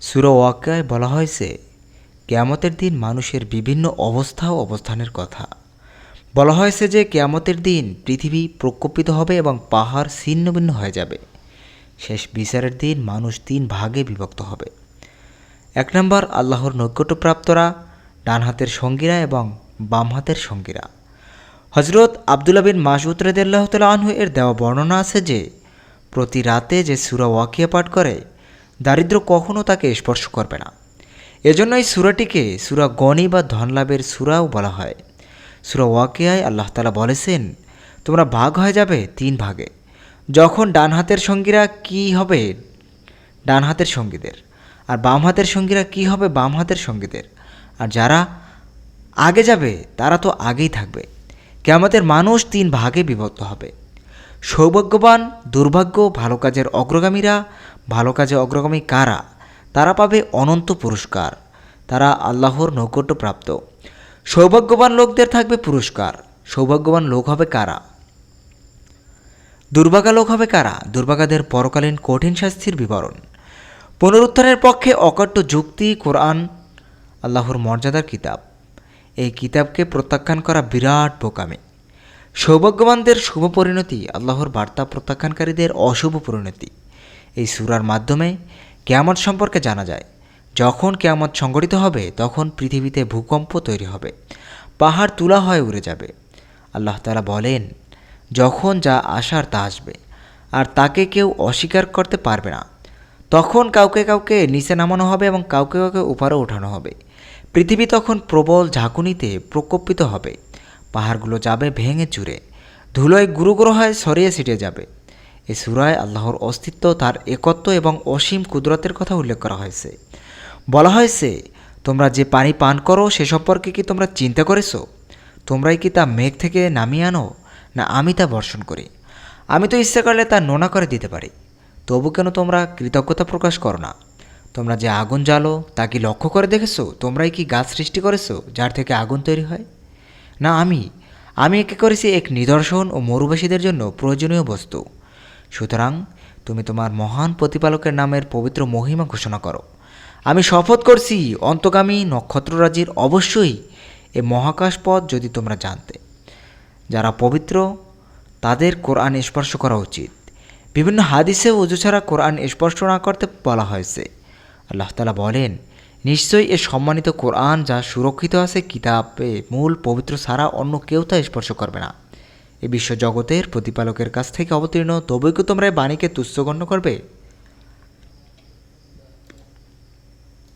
সুরা ওয়াক্কায় বলা হয়েছে, কেয়ামতের দিন মানুষের বিভিন্ন অবস্থা ও অবস্থানের কথা। বলা হয়েছে যে, কেয়ামতের দিন পৃথিবী প্রকম্পিত হবে এবং পাহাড় ছিন্নভিন্ন হয়ে যাবে। শেষ বিচারের দিন মানুষ তিন ভাগে বিভক্ত হবে। এক নম্বর, আল্লাহর নৈকট্যপ্রাপ্তরা ডান হাতের সঙ্গীরা এবং বাম হাতের সঙ্গীরা। হজরত আবদুল্লা বিন মাসুদ রদাল্লাহ আনহু এর দেওয়া বর্ণনা আছে যে, প্রতি রাতে যে সুরা ওয়াকিয়া পাঠ করে দারিদ্র কখনও তাকে স্পর্শ করবে না। এজন্য এই সুরাটিকে সুরা গণি বা ধনলাভের সুরাও বলা হয়। সুরা ওয়াকিয়ায় আল্লাহ তালা বলেছেন, তোমরা ভাগ হয়ে যাবে তিন ভাগে। যখন ডান হাতের সঙ্গীরা কি হবে? ডান হাতের সঙ্গীদের। আর বাম হাতের সঙ্গীরা কি হবে? বাম হাতের সঙ্গীদের। আর যারা আগে যাবে, তারা তো আগেই থাকবে। কেয়ামতের মানুষ তিন ভাগে বিভক্ত হবে। সৌভাগ্যবান, দুর্ভাগ্য, ভালো কাজের অগ্রগামীরা, ভালো কাজে অগ্রগামী কারা? তারা পাবে অনন্ত পুরস্কার। তারা আল্লাহর নৈকট্যপ্রাপ্ত সৌভাগ্যবান লোকদের থাকবে পুরস্কার। সৌভাগ্যবান লোক হবে কারা? দুর্ভাগা লোক হবে কারা? দুর্ভাগাদের পরকালীন কঠিন শাস্তির বিবরণ। পুনরুত্থানের পক্ষে অকট্য যুক্তি, কোরআন, আল্লাহর মর্যাদার কিতাব। এই কিতাবকে প্রত্যাখ্যান করা বিরাট বোকামি। সৌভাগ্যবানদের শুভ পরিণতি আল্লাহর বার্তা প্রত্যাখ্যানকারীদের অশুভ পরিণতি। এই সুরার মাধ্যমে কেয়ামত সম্পর্কে জানা যায়, যখন কেয়ামত সংগঠিত হবে, তখন পৃথিবীতে ভূকম্প তৈরি হবে, পাহাড় তুলা হয়ে উড়ে যাবে। আল্লাহ তালা বলেন, যখন যা আসার তা আসবে, আর তাকে কেউ অস্বীকার করতে পারবে না। তখন কাউকে কাউকে নিচে নামানো হবে এবং কাউকে কাউকে উপরে ওঠানো হবে। পৃথিবী তখন প্রবল ঝাঁকুনিতে প্রকম্পিত হবে। পাহাড়গুলো যাবে ভেঙে চুরে। ধুলোয় গুরুগুরু সরিয়ে ছিটিয়ে যাবে। এ সুরায় আল্লাহর অস্তিত্ব, তার একত্ব এবং অসীম কুদরতের কথা উল্লেখ করা হয়েছে। বলা হয়েছে, তোমরা যে পানি পান করো, সে সম্পর্কে কি তোমরা চিন্তা করেছ? তোমরাই কি তা মেঘ থেকে নামিয়ে আনো, না আমি তা বর্ষণ করি? আমি তো ইচ্ছে করলে তা নোনা করে দিতে পারি। তবু কেন তোমরা কৃতজ্ঞতা প্রকাশ করো না? তোমরা যে আগুন জ্বালো, তা কি লক্ষ্য করে দেখেছ? তোমরাই কি গাছ সৃষ্টি করেছ, যার থেকে আগুন তৈরি হয়? না আমি। আমি একে করেছি এক নিদর্শন ও মরুবাসীদের জন্য প্রয়োজনীয় বস্তু। সুতরাং তুমি তোমার মহান প্রতিপালকের নামের পবিত্র মহিমা ঘোষণা করো। আমি শপথ করছি, অন্তগামী নক্ষত্ররাজির অবশ্যই এ মহাকাশ পথ যদি তোমরা জানতে। যারা পবিত্র, তাদের কোরআন স্পর্শ করা উচিত। বিভিন্ন হাদিসে উজু ছাড়া কোরআন স্পর্শ না করতে বলা হয়েছে। আল্লাহ তালা বলেন নিশ্চয়ই এ সম্মানিত কোরআন যা সুরক্ষিত আছে কিতাবে মূল পবিত্র ছাড়া অন্য কেউ তা স্পর্শ করবে না। এ বিশ্ব জগতের প্রতিপালকের কাছ থেকে অবতীর্ণ তবে কি তোমরা বাণীকে তুচ্ছ গণ্য করবে?